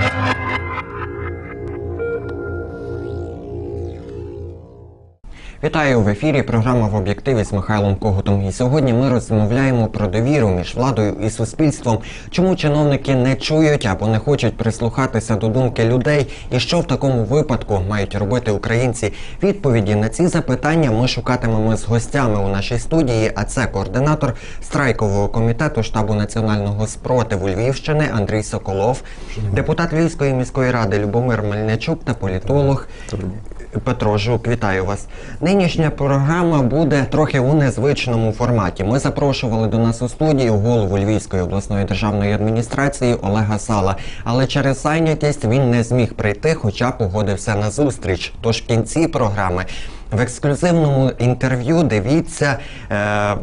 Thank you. Вітаю в ефірі. Програма в об'єктиві з Михайлом Когутом. І сьогодні ми розмовляємо про довіру між владою і суспільством. Чому чиновники не чують або не хочуть прислухатися до думки людей, і що в такому випадку мають робити українці? Відповіді на ці запитання ми шукатимемо з гостями у нашій студії. А це координатор страйкового комітету штабу національного спротиву Львівщини Андрій Соколов, депутат Львівської міської ради Любомир Мельничук та політолог. Петро Жук, вітаю вас. Нинішня програма буде трохи у незвичному форматі. Ми запрошували до нас у студію голову Львівської обласної державної адміністрації Олега Сала, але через зайнятість він не зміг прийти, хоча погодився на зустріч. Тож в кінці програми в ексклюзивному інтерв'ю дивіться. Е-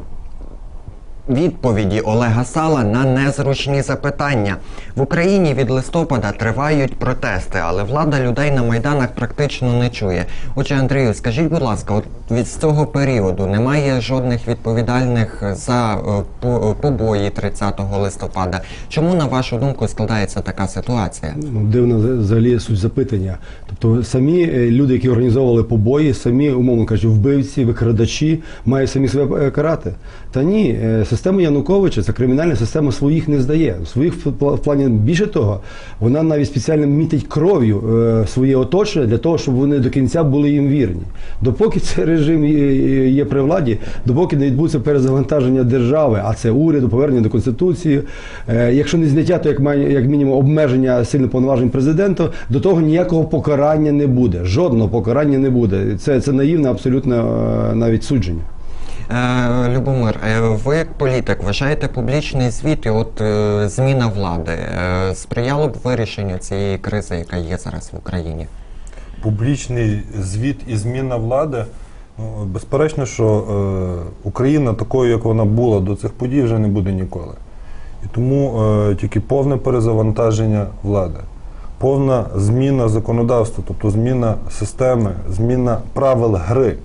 Відповіді Олега Сала на незручні запитання в Україні від листопада тривають протести, але влада людей на майданах практично не чує. Отже, Андрію, скажіть, будь ласка, от від цього періоду немає жодних відповідальних за е, побої 30 листопада. Чому на вашу думку складається така ситуація? Ну, Дивно взагалі суть запитання. Тобто самі е, люди, які організовували побої, самі, умовно кажучи, вбивці, викрадачі, мають самі себе е, карати. Та ні, е, система Януковича, ця кримінальна система своїх не здає. Своїх в пла- плані більше того, вона навіть спеціально мітить кров'ю е, своє оточення для того, щоб вони до кінця були їм вірні. Допоки цей режим є, при владі, допоки не відбудеться перезавантаження держави, а це уряду, повернення до конституції. Е, якщо не зняття, то як як мінімум обмеження сильно повноважень президента, до того ніякого покарання не буде. Жодного покарання не буде. Це, це наївне абсолютно е, навіть судження. Е, Любомир, е, ви як політик вважаєте публічний звіт і от е, зміна влади сприяло б вирішенню цієї кризи, яка є зараз в Україні? публічний звіт і зміна влади. Ну, безперечно, що Україна такою, як вона була до цих подій, вже не буде ніколи. І тому тільки повне перезавантаження влади, повна зміна законодавства, тобто зміна системи, зміна правил гри,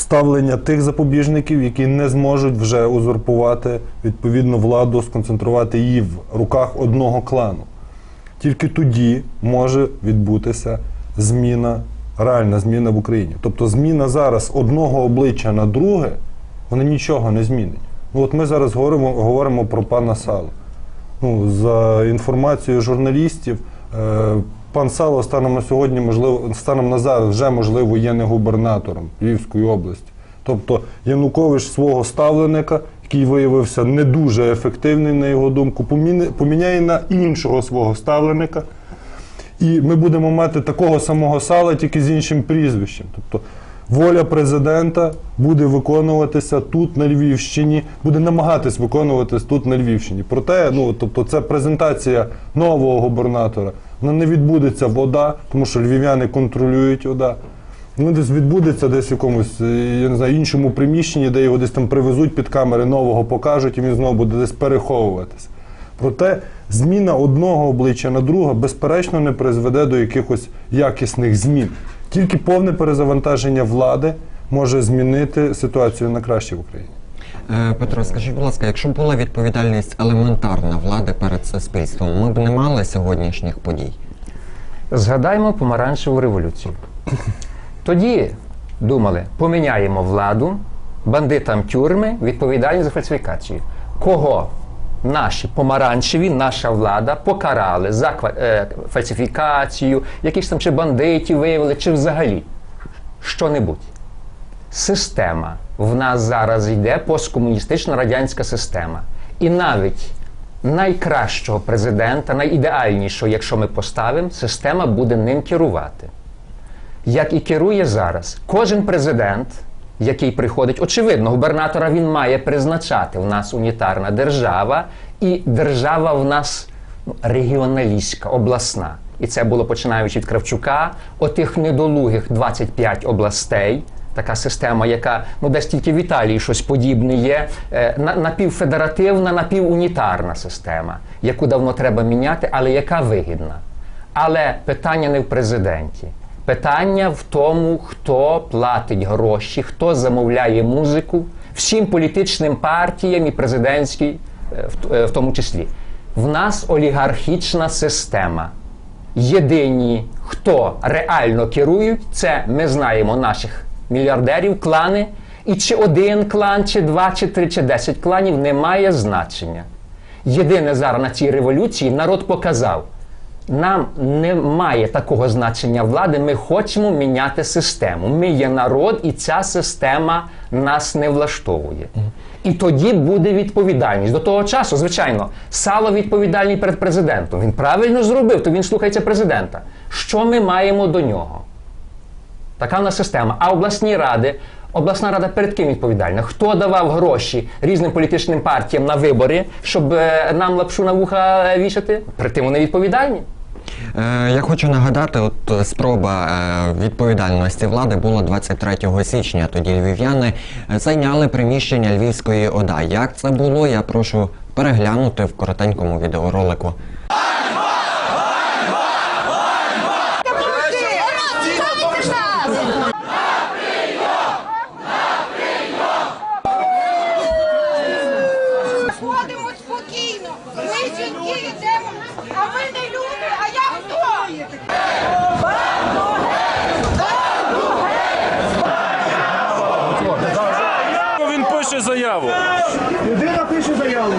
ставлення тих запобіжників, які не зможуть вже узурпувати відповідну владу, сконцентрувати її в руках одного клану. Тільки тоді може відбутися зміна, реальна зміна в Україні. Тобто зміна зараз одного обличчя на друге, вона нічого не змінить. Ну от ми зараз говоримо, говоримо про пана Сало. Ну, за інформацією журналістів, е, пан Сало станом на сьогодні, можливо, станом на зараз вже можливо є не губернатором Львівської області. Тобто Янукович свого ставленика, який виявився не дуже ефективний, на його думку, поміняє на іншого свого ставленика. І ми будемо мати такого самого сала, тільки з іншим прізвищем. Тобто воля президента буде виконуватися тут, на Львівщині, буде намагатись виконуватись тут, на Львівщині. Проте, ну тобто, це презентація нового губернатора. Вона не відбудеться вода, тому що львів'яни контролюють ОДА. Ну, десь відбудеться десь в якомусь, е, я не знаю, іншому приміщенні, де його десь там привезуть під камери, нового покажуть, і він знову буде десь переховуватися. Проте зміна одного обличчя на друге, безперечно, не призведе до якихось якісних змін. Тільки повне перезавантаження влади може змінити ситуацію на краще в Україні. Е, Петро, скажіть, будь ласка, якщо б була відповідальність елементарна влади перед суспільством, ми б не мали сьогоднішніх подій. Згадаймо помаранчеву революцію. Тоді думали, поміняємо владу, бандитам тюрми, відповідальність за фальсифікацію. Кого наші помаранчеві, наша влада покарали за е, фальсифікацію, якихось там чи бандитів виявили, чи взагалі що-небудь. Система в нас зараз йде посткомуністична радянська система. І навіть найкращого президента, найідеальнішого, якщо ми поставимо, система буде ним керувати. Як і керує зараз. Кожен президент, який приходить, очевидно, губернатора він має призначати. У нас унітарна держава, і держава в нас ну, регіоналістська, обласна. І це було починаючи від Кравчука, отих недолугих 25 областей. Така система, яка ну десь тільки в Італії щось подібне є, е, напівфедеративна, напівунітарна система, яку давно треба міняти, але яка вигідна. Але питання не в президенті. Питання в тому, хто платить гроші, хто замовляє музику всім політичним партіям і президентській, е, е, в тому числі. В нас олігархічна система. Єдині, хто реально керують, це ми знаємо наших мільярдерів, клани. І чи один клан, чи два, чи три, чи десять кланів не має значення. Єдине зараз на цій революції народ показав, нам немає такого значення влади, ми хочемо міняти систему. Ми є народ, і ця система нас не влаштовує. І тоді буде відповідальність. До того часу, звичайно, Сало відповідальний перед президентом. Він правильно зробив, то він слухається президента. Що ми маємо до нього? Така в нас система. А обласні ради, обласна рада перед ким відповідальна? Хто давав гроші різним політичним партіям на вибори, щоб е, нам лапшу на вуха вішати? Перед тим вони відповідальні. Е, Я хочу нагадати, от е, спроба відповідальності влади була 23 січня. Тоді львів'яни зайняли приміщення Львівської ОДА. Як це було, я прошу переглянути в коротенькому відеоролику. Спокійно. Ми жінки йдемо, а ви не люди, а я хто? Він пише заяву. Людина пише заяву.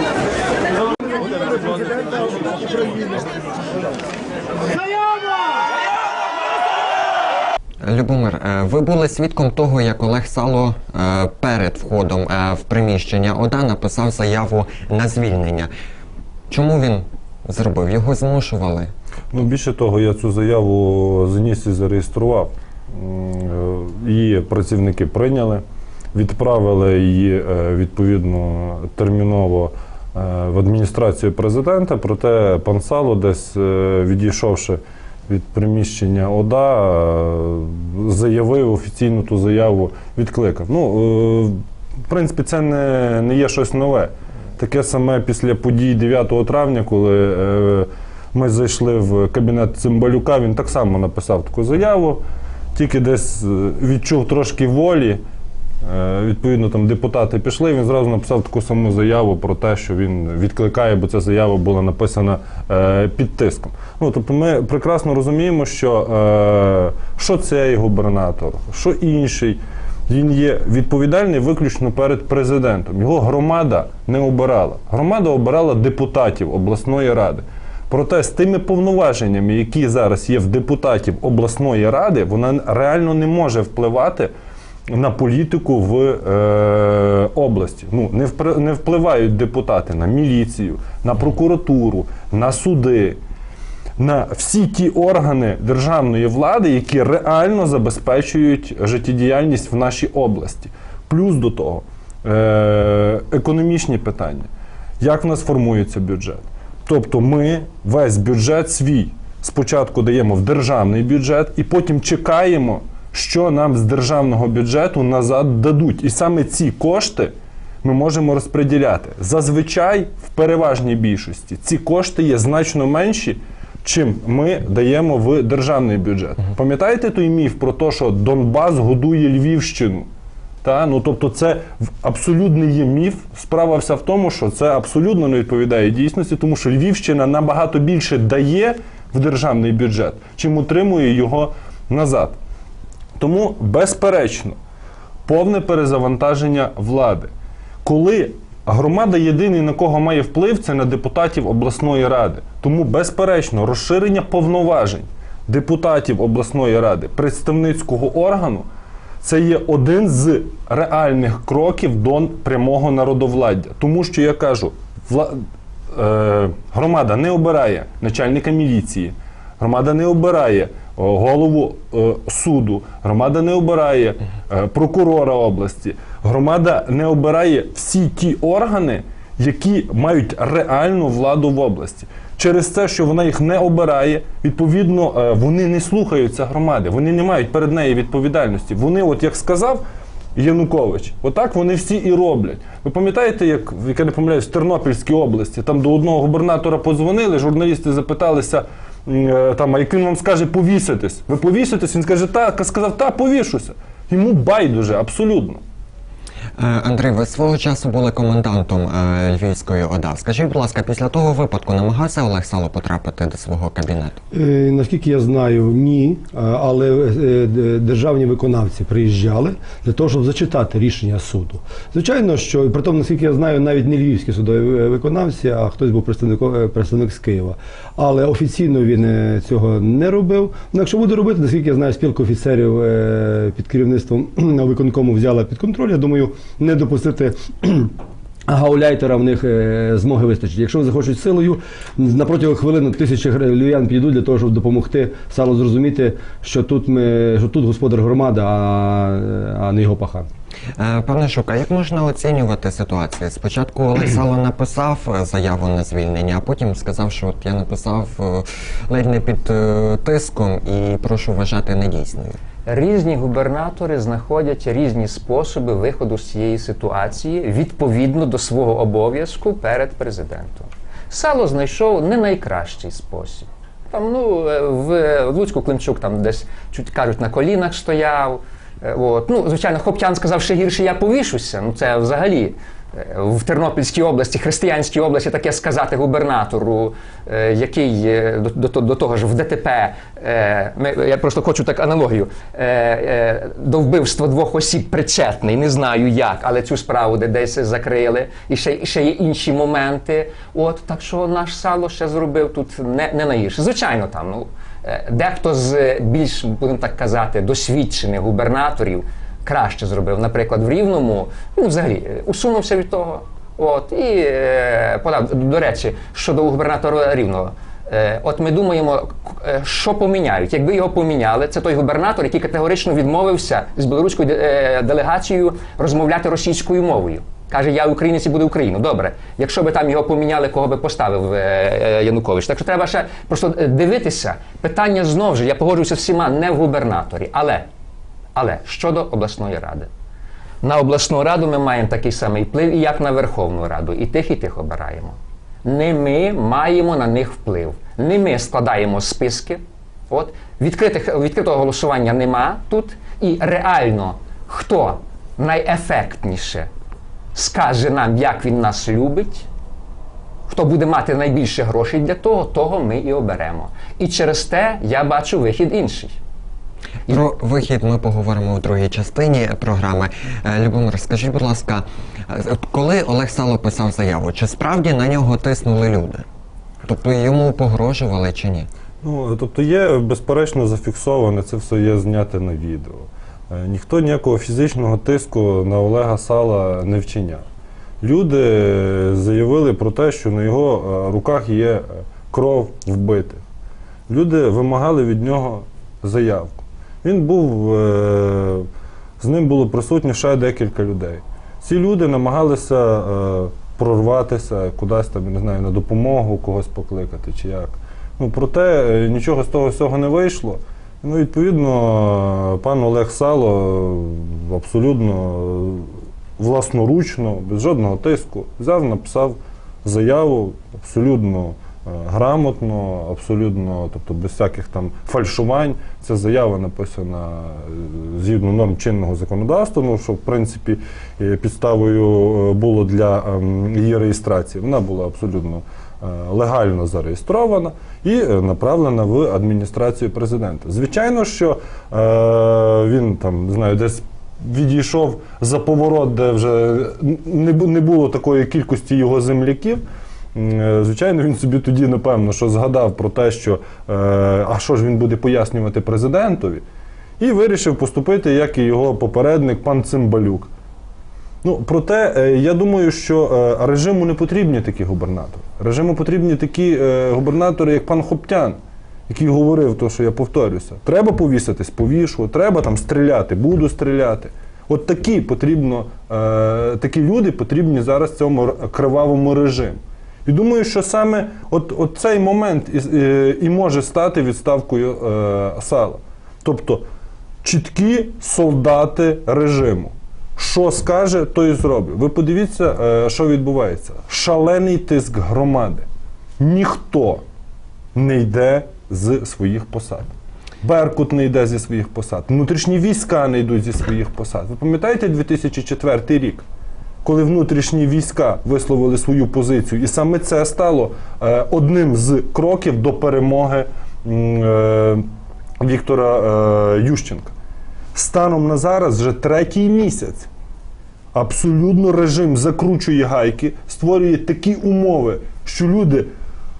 Любомир, е, ви були свідком того, як Олег Сало е, перед входом е, в приміщення ОДА написав заяву на звільнення. Чому він зробив? Його змушували. Ну, більше того, я цю заяву заніс і зареєстрував. Її працівники прийняли, відправили її відповідно терміново в адміністрацію президента. Проте пан Сало, десь відійшовши від приміщення ОДА, е, заявив офіційно ту заяву, відкликав. Ну, е, в принципі, це не, не є щось нове. Таке саме після подій 9 травня, коли е, ми зайшли в кабінет Цимбалюка, він так само написав таку заяву, тільки десь відчув трошки волі. Е, Відповідно, там депутати пішли, він зразу написав таку саму заяву про те, що він відкликає, бо ця заява була написана е, під тиском. Ну, тобто ми прекрасно розуміємо, що е, що цей губернатор, що інший, він є відповідальний виключно перед президентом. Його громада не обирала. Громада обирала депутатів обласної ради. Проте з тими повноваженнями, які зараз є в депутатів обласної ради, вона реально не може впливати на політику в е, області. Ну, не, впри- не впливають депутати на міліцію, на прокуратуру, на суди, на всі ті органи державної влади, які реально забезпечують життєдіяльність в нашій області. Плюс до того, е, економічні питання. Як в нас формується бюджет? Тобто ми весь бюджет свій спочатку даємо в державний бюджет і потім чекаємо, що нам з державного бюджету назад дадуть. І саме ці кошти ми можемо розподіляти. Зазвичай, в переважній більшості, ці кошти є значно менші, чим ми даємо в державний бюджет. Пам'ятаєте той міф про те, що Донбас годує Львівщину? Та? Ну, тобто це абсолютний є міф. Справа вся в тому, що це абсолютно не відповідає дійсності, тому що Львівщина набагато більше дає в державний бюджет, чим утримує його назад. Тому, безперечно, повне перезавантаження влади. Коли громада єдиний, на кого має вплив, це на депутатів обласної ради. Тому, безперечно, розширення повноважень депутатів обласної ради, представницького органу, це є один з реальних кроків до прямого народовладдя. Тому що я кажу, вла... е... громада не обирає начальника міліції, громада не обирає голову е, суду, громада не обирає е, прокурора області, громада не обирає всі ті органи, які мають реальну владу в області. Через те, що вона їх не обирає, відповідно, е, вони не слухаються громади, вони не мають перед нею відповідальності. Вони, от як сказав Янукович, отак вони всі і роблять. Ви пам'ятаєте, як як я не помиляюсь, в Тернопільській області там до одного губернатора подзвонили, журналісти запиталися. Е, Там, а як вам скаже повіситись? Ви повіситесь? Він скаже, так, сказав, та, повішуся. Йому байдуже, абсолютно. Е, Андрій, ви свого часу були комендантом е, Львівської ОДА. Скажіть, будь ласка, після того випадку намагався Олег Сало потрапити до свого кабінету? Е, Наскільки я знаю, ні. Але державні виконавці приїжджали для того, щоб зачитати рішення суду. Звичайно, що при тому, наскільки я знаю, навіть не львівські судові виконавці, а хтось був представником е, представник з Києва. Але офіційно він цього не робив. Ну, якщо буде робити, наскільки я знаю, спілка офіцерів під керівництвом виконкому взяла під контроль. Я думаю, не допустити. Гауляйтера в них е, змоги вистачить. Якщо захочуть силою, на протягом хвилини тисячі львів'ян підійдуть для того, щоб допомогти сало зрозуміти, що тут ми що тут господар громади, а, а не його пахан. Е, Пане Шука, як можна оцінювати ситуацію? Спочатку Олег Сало написав е, заяву на звільнення, а потім сказав, що от я написав ледь не під тиском і прошу вважати недійсною. Різні губернатори знаходять різні способи виходу з цієї ситуації відповідно до свого обов'язку перед президентом. Сало знайшов не найкращий спосіб. Там, ну, е, в Луцьку Климчук там десь чуть кажуть на колінах стояв. Е, От. Ну, звичайно, Хоптян сказав, ще гірше я повішуся. Ну це взагалі в Тернопільській області, Християнській області таке сказати губернатору, е, який е, до, до, до того ж в ДТП, е, ми, я просто хочу так аналогію, до вбивства двох осіб причетний, не знаю як, але цю справу де десь закрили, і ще, ще є інші моменти. От, так що наш сало ще зробив тут не, не найгірше. Звичайно, там, ну, дехто з більш, будемо так казати, досвідчених губернаторів краще зробив. Наприклад, в Рівному, ну, взагалі, е, усунувся від того. От, і е, подав, до речі, щодо губернатора Рівного. Е, От ми думаємо, е, що поміняють. Якби його поміняли, це той губернатор, який категорично відмовився з білоруською делегацією розмовляти російською мовою. Каже, я українець і буду Україну. Добре, якщо би там його поміняли, кого би поставив Янукович. Так що треба ще просто дивитися. Питання знову ж, я погоджуюся всіма, не в губернаторі. Але, але щодо обласної ради. На обласну раду ми маємо такий самий вплив, як на Верховну Раду. І тих, і тих обираємо. Не ми маємо на них вплив. Не ми складаємо списки. От відкритих, відкритого голосування нема тут. І реально, хто найефектніше скаже нам, як він нас любить, хто буде мати найбільше грошей для того, того ми і оберемо. І через те я бачу вихід інший. Про вихід ми поговоримо у другій частині програми. Е, Любомир, скажіть, будь ласка, е, коли Олег Сало писав заяву, чи справді на нього тиснули люди? Тобто йому погрожували чи ні? Ну, тобто є безперечно зафіксоване, це все є зняте на відео. Е, Ніхто ніякого фізичного тиску на Олега Сала не вчиняв. Люди заявили про те, що на його руках є кров вбитих. Люди вимагали від нього заявку. Він був, е, з ним було присутньо ще декілька людей. Ці люди намагалися е, прорватися кудись там, не знаю, на допомогу когось покликати чи як. Ну, проте е, нічого з того всього не вийшло. Ну, відповідно, пан Олег Сало абсолютно власноручно, без жодного тиску, взяв, написав заяву абсолютно грамотно, абсолютно, тобто без всяких там фальшувань. Ця заява написана е, згідно норм чинного законодавства, ну, що в принципі е, підставою е, було для ем, її реєстрації. Вона була абсолютно е, легально зареєстрована і е, направлена в адміністрацію президента. Звичайно, що е, він там знаю, десь відійшов за поворот, де вже не було такої кількості його земляків. Е, Звичайно, він собі тоді, напевно, що згадав про те, що е, а що ж він буде пояснювати президентові, і вирішив поступити, як і його попередник, пан Цимбалюк. Ну, проте, е, я думаю, що режиму не потрібні такі губернатори. Режиму потрібні такі губернатори, як пан Хоптян, який говорив, то, що я повторюся. Треба повіситись, повішу, треба там стріляти, буду стріляти. От такі потрібно, такі люди потрібні зараз цьому кривавому режиму. І думаю, що саме от, от цей момент і, е, і може стати відставкою е, сала. Тобто чіткі солдати режиму. Що скаже, то і зробить. Ви подивіться, е, що відбувається. Шалений тиск громади. Ніхто не йде з своїх посад. Беркут не йде зі своїх посад, внутрішні війська не йдуть зі своїх посад. Ви пам'ятаєте 2004 рік, коли внутрішні війська висловили свою позицію, і саме це стало е, одним з кроків до перемоги е, Віктора е, Ющенка. Станом на зараз вже третій місяць. Абсолютно режим закручує гайки, створює такі умови, що люди,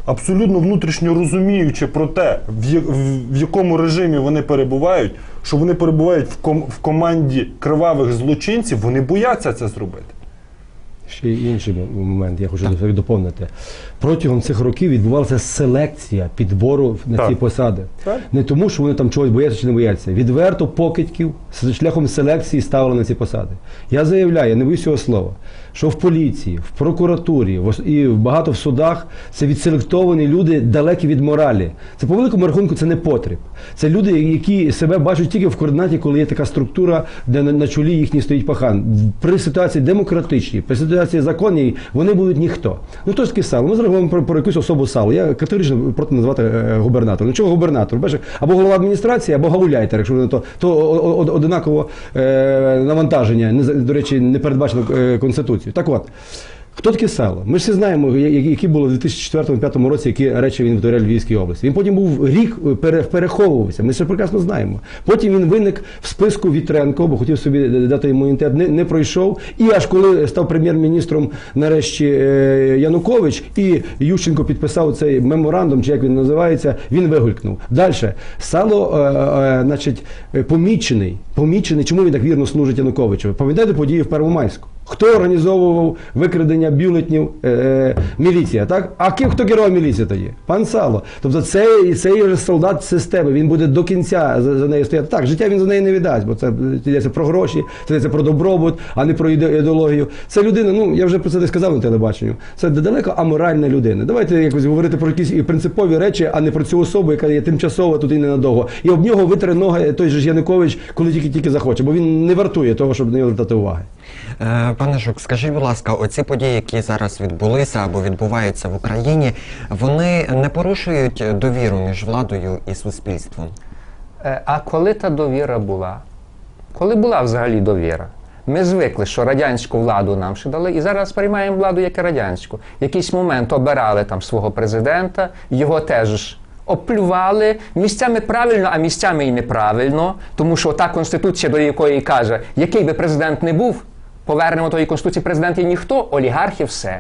абсолютно внутрішньо розуміючи про те, в, якому режимі вони перебувають, що вони перебувають в команді кривавих злочинців, вони бояться це зробити. Ще й інший момент, я хочу так. доповнити. Протягом цих років відбувалася селекція підбору на Так. ці посади. Так. Не тому, що вони там чогось бояться чи не бояться. Відверто покидьків шляхом селекції ставили на ці посади. Я заявляю, я не боюсь цього слова, що в поліції, в прокуратурі і багато в судах це відселектовані люди далекі від моралі. Це по великому рахунку це не потріб. Це люди, які себе бачать тільки в координаті, коли є така структура, де на, на чолі їхній стоїть пахан. При ситуації демократичній, при ситуації законній, вони будуть ніхто. Ну то ж таки сало. Ми говоримо про, про якусь особу сало. Я категорично проти називати е, губернатором. Ну чого губернатор? Бачиш, або голова адміністрації, або гауляйтер, якщо вони то, то одинаково е, навантаження, не, до речі, не передбачено е, Конституцією. Так от. Хто таке сало? Ми ж всі знаємо, які були в 2004-2005 році, які речі він витворяв в Львівській області. Він потім був рік переховувався. Ми це прекрасно знаємо. Потім він виник в списку Вітренко, бо хотів собі дати імунітет, не, не пройшов. І аж коли став прем'єр-міністром нарешті е, Янукович, і Ющенко підписав цей меморандум, чи як він називається, він вигулькнув. Далі сало, е, е, значить, помічений. Помічений, чому він так вірно служить Януковичу? Пам'ятаєте події в Первомайську? Хто організовував викрадення бюлетнів е, міліція, так? А ким хто керував міліцією тоді? Пан Сало. Тобто цей, цей же солдат системи, він буде до кінця за, за нею стояти. Так, життя він за неї не віддасть, бо це йдеться про гроші, це йдеться про добробут, а не про ідеологію. Це людина, ну я вже про це не сказав на телебаченню. Це далеко аморальна людина. Давайте якось говорити про якісь принципові речі, а не про цю особу, яка є тимчасово тут і ненадовго. І об нього витре ноги той же Янукович, коли тільки тільки захоче, бо він не вартує того, щоб нього звертати уваги. Е, Пане Жук, скажіть, будь ласка, оці події, які зараз відбулися або відбуваються в Україні, вони не порушують довіру між владою і суспільством? Е, А коли та довіра була? Коли була взагалі довіра? Ми звикли, що радянську владу нам ще дали, і зараз приймаємо владу як і радянську. Якийсь момент обирали там свого президента, його теж оплювали місцями правильно, а місцями і неправильно, тому що та конституція, до якої каже, який би президент не був, повернемо тої конституції президент є ніхто, олігархи все.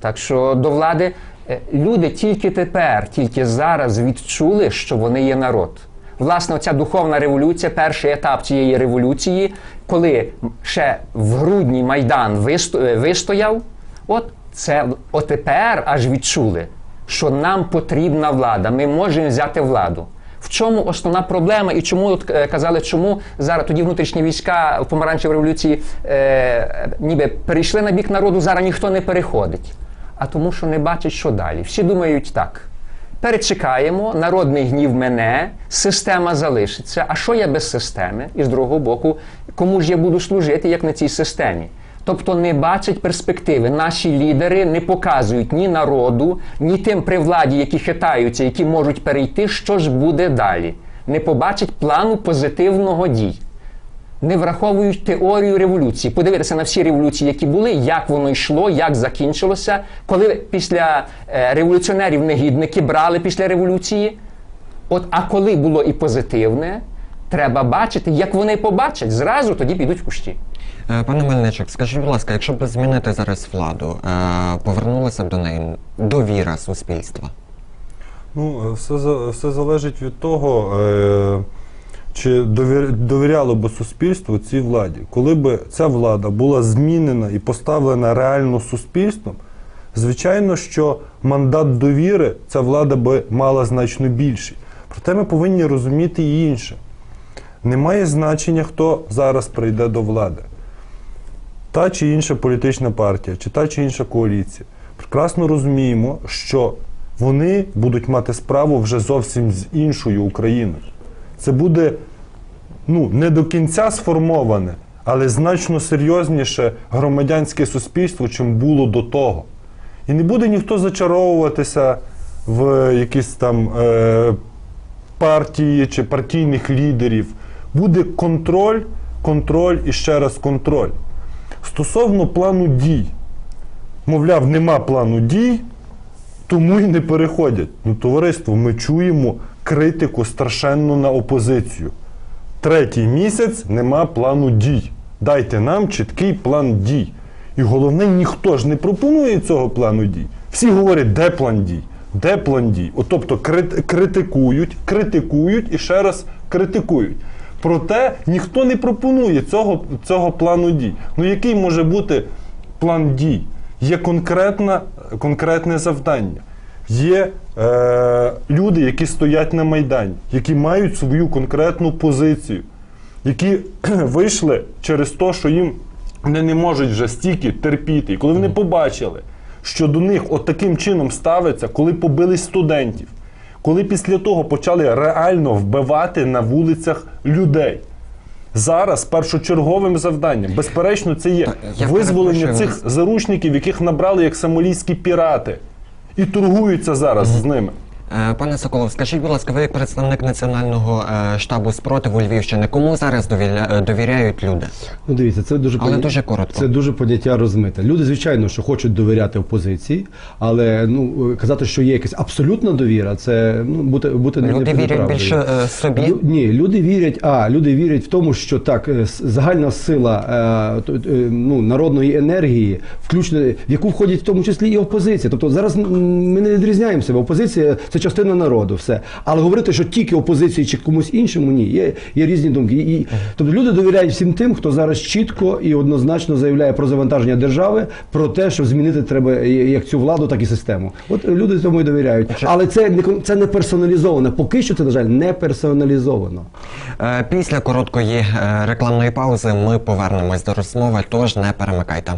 Так що до влади е, люди тільки тепер, тільки зараз відчули, що вони є народ. Власне, оця духовна революція, перший етап цієї революції, коли ще в грудні Майдан е, вистояв, от це от тепер аж відчули, що нам потрібна влада, ми можемо взяти владу. В чому основна проблема і чому от, е, казали, чому зараз тоді внутрішні війська в помаранчевій революції е, ніби перейшли на бік народу, зараз ніхто не переходить. А тому, що не бачать, що далі. Всі думають так. Перечекаємо, народний гнів мене, система залишиться. А що я без системи? І з другого боку, кому ж я буду служити, як на цій системі? Тобто не бачать перспективи. Наші лідери не показують ні народу, ні тим при владі, які хитаються, які можуть перейти, що ж буде далі. Не побачать плану позитивного дій. Не враховують теорію революції. Подивитися на всі революції, які були, як воно йшло, як закінчилося. Коли після е, революціонерів негідники брали після революції. От, а коли було і позитивне, треба бачити, як вони побачать, зразу тоді підуть в кущі. Е, Пане Мельничук, скажіть, будь ласка, якщо б змінити зараз владу, е, повернулася б до неї довіра суспільства? Ну, е, все, все залежить від того, чи довіряло би суспільство цій владі. Коли б ця влада була змінена і поставлена реально суспільством, звичайно, що мандат довіри ця влада би мала значно більший. Проте ми повинні розуміти і інше. Немає значення, хто зараз прийде до влади. Та чи інша політична партія, чи та чи інша коаліція. Прекрасно розуміємо, що вони будуть мати справу вже зовсім з іншою Україною. Це буде ну, не до кінця сформоване, але значно серйозніше громадянське суспільство, чим було до того. І не буде ніхто зачаровуватися в якісь там е, партії чи партійних лідерів. Буде контроль, контроль і ще раз контроль. Стосовно плану дій, мовляв, нема плану дій, тому й не переходять. Ну, товариство, ми чуємо критику страшенну на опозицію. Третій місяць нема плану дій. Дайте нам чіткий план дій. І головне, ніхто ж не пропонує цього плану дій. Всі говорять, де план дій? Де план дій? От, тобто крит- критикують, критикують і ще раз критикують. Проте ніхто не пропонує цього, цього плану дій. Ну який може бути план дій? Є конкретна, конкретне завдання. Є е, люди, які стоять на Майдані, які мають свою конкретну позицію, які вийшли через те, що їм вони не можуть вже стільки терпіти. І коли вони побачили, що до них от таким чином ставиться, коли побили студентів, коли після того почали реально вбивати на вулицях людей. Зараз першочерговим завданням, безперечно, це є я визволення цих заручників, яких набрали як сомалійські пірати, і торгуються зараз з ними. Е, Пане Соколов, скажіть, будь ласка, ви як представник національного е, штабу спротиву Львівщини, кому зараз довіря- е, довіряють люди? Ну, дивіться, це дуже Але поня- дуже коротко. Це дуже поняття розмите. Люди, звичайно, що хочуть довіряти опозиції, але ну казати, що є якась абсолютна довіра, це ну бути бути не- Люди вірять більше е, собі. Лю- Ні, люди вірять, а люди вірять в тому, що так загальна сила е, е, ну, народної енергії, включно в яку входять в тому числі і опозиція. Тобто зараз ми не відрізняємо себе. Опозиція це частина народу, все. Але говорити, що тільки опозиції чи комусь іншому, ні, є, є різні думки. І, тобто люди довіряють всім тим, хто зараз чітко і однозначно заявляє про завантаження держави, про те, що змінити треба як цю владу, так і систему. От люди тому і довіряють. Але це не це не персоналізовано. Поки що це, на жаль, не персоналізовано. Е, Після короткої е, рекламної паузи ми повернемось до розмови, тож не перемикайте.